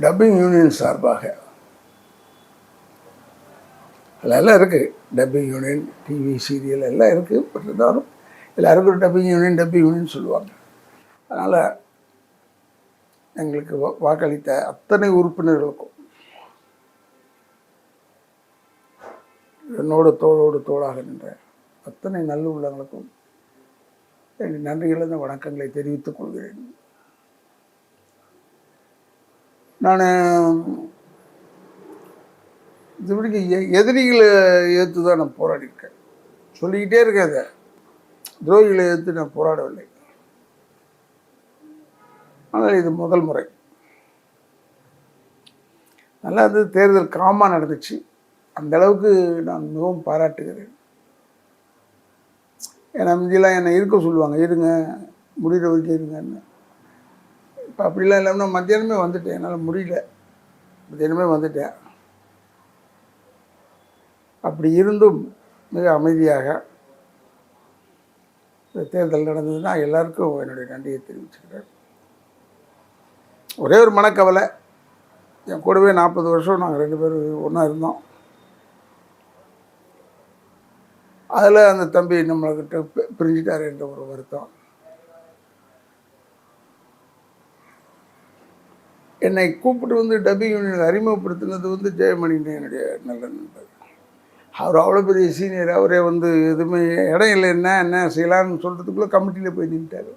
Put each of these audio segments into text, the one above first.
Dubbing union சார்பாக. எல்லாம் இருக்குது டப்பிங் யூனியன் டிவி சீரியல் எல்லாம் இருக்குது பட் இருந்தாலும் எல்லாருக்கும் ஒரு டப்பிங் யூனியன் டப்பிங் யூனியன் சொல்லுவாங்க. அதனால் எங்களுக்கு வா- வாக்களித்த அத்தனை உறுப்பினர்களுக்கும் என்னோட தோளோடு தோளாக நின்ற அத்தனை நல்ல உள்ளங்களுக்கும் என் நன்றிகளந்த வணக்கங்களை தெரிவித்துக் கொள்கிறேன். நான் இது எ- எதிரிகளை ஏற்று தான் நான் போராடிருக்கேன் சொல்லிக்கிட்டே இருக்கேன் அதை துரோகிகளை எதிர்த்து நான் போராடவில்லை. ஆனால் இது முதல் முறை. நல்லா இருந்தது தேர்தல் காமாக நடந்துச்சு. அந்த அளவுக்கு நான் மிகவும் பாராட்டுகிறேன். ஏன்னா முந்தியெல்லாம் என்னை இருக்க சொல்லுவாங்க இருங்க முடிகிற வரைக்கும் இருங்கன்னு. இப்போ அப்படிலாம் இல்லாமல் மத்தியானமே வந்துட்டேன். என்னால் முடியல. மத்தியானமே வந்துட்டேன். அப்படி இருந்தும் மிக அமைதியாக இந்த தேர்தல் நடந்ததுன்னா எல்லாருக்கும் என்னுடைய நன்றியை தெரிவிச்சுக்கிறேன். ஒரே ஒரு மனக்கவலை. என் கூடவே நாற்பது வருஷம் நாங்கள் ரெண்டு பேரும் ஒன்றா இருந்தோம். அதில் அந்த தம்பி நம்மள்கிட்ட கிட்ட பிரிஞ்சிட்டாரு என்ற ஒரு வருத்தம். என்னை கூப்பிட்டு வந்து டப்பிங் யூனியன் அறிமுகப்படுத்தினது வந்து ஜெயமணின்னு என்னுடைய நல்ல நண்பர். அவர் அவ்வளோ பெரிய சீனியர் அவரே வந்து எதுவுமே இடம் இல்லை என்ன என்ன செய்யலாம்னு சொல்கிறதுக்குள்ளே கமிட்டியில் போய் நின்றுட்டார்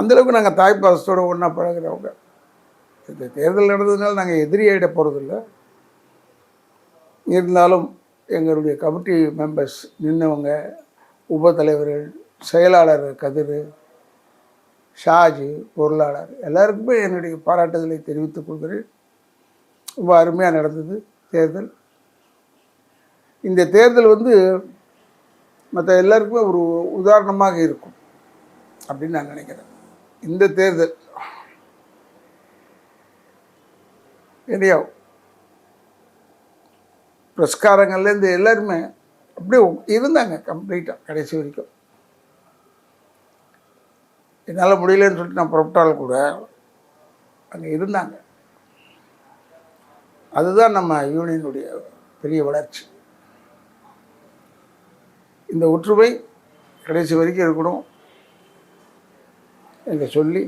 அந்தளவுக்கு நாங்கள் தாய் பாசத்தோடு ஒன்றா பழகுறவங்க. இந்த தேர்தல் நடந்ததுனால நாங்கள் எதிரி ஆகிட போகிறதில்ல இருந்தாலும் எங்களுடைய கமிட்டி மெம்பர்ஸ் நின்றவங்க உப தலைவர்கள் செயலாளர் கதிர் ஷாஜி பொருளாளர் எல்லாருக்குமே என்னுடைய பாராட்டுதலை தெரிவித்துக் கொள்கிறேன். ரொம்ப அருமையாக நடந்தது தேர்தல். இந்த தேர்தல் வந்து மற்ற எல்லாருக்குமே ஒரு உதாரணமாக இருக்கும் அப்படின்னு நான் நினைக்கிறேன். இந்த தேர்தல். இல்லையா பிரஸ்காரங்கள்லேருந்து எல்லாருமே அப்படியே இருந்தாங்க கம்ப்ளீட்டாக கடைசி வரைக்கும். என்னால் முடியலன்னு சொல்லிட்டு நான் புறப்பட்டால் கூட அங்கே இருந்தாங்க. அதுதான் நம்ம யூனியனுடைய பெரிய வளர்ச்சி. இந்த ஒற்றுமை கடைசி வரைக்கும் இருக்கணும் என்று சொல்லி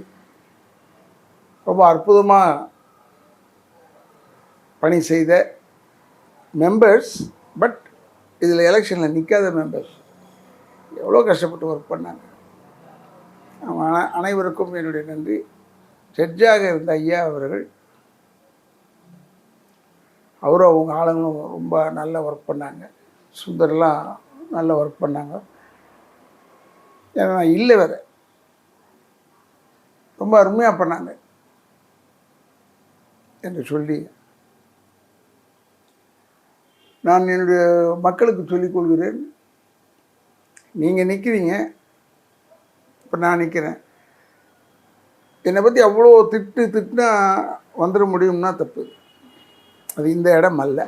ரொம்ப அற்புதமாக பணி செய்த மெம்பர்ஸ் பட் இதில் எலெக்ஷனில் நிற்காத மெம்பர்ஸ் எவ்வளோ கஷ்டப்பட்டு ஒர்க் பண்ணாங்க. அனைவருக்கும் என்னுடைய நன்றி. ஜட்ஜாக இருந்த ஐயா அவர்கள் அவரும் அவங்க ஆளுங்களும் ரொம்ப நல்லா ஒர்க் பண்ணாங்க. சுந்தர்லாம் நல்லா ஒர்க் பண்ணாங்க. ஏன்னா இல்லை வேறு. ரொம்ப அருமையாக பண்ணாங்க. என்று சொல்லி நான் என்னுடைய மக்களுக்கு சொல்லிக் கொள்கிறேன். நீங்கள் நிற்கிறீங்க இப்போ நான் நிற்கிறேன் என்னை பற்றி அவ்வளோ திட்டு திட்டுனா வந்துட முடியும்னா தப்பு. அது இந்த இடம் அல்ல.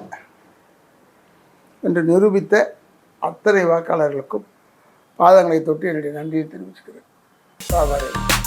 என்று நிரூபித்த அத்தனை வாக்காளர்களுக்கும் பாதங்களை தொட்டு என்னுடைய நன்றியை தெரிவிச்சுக்கிறேன். சாதாரண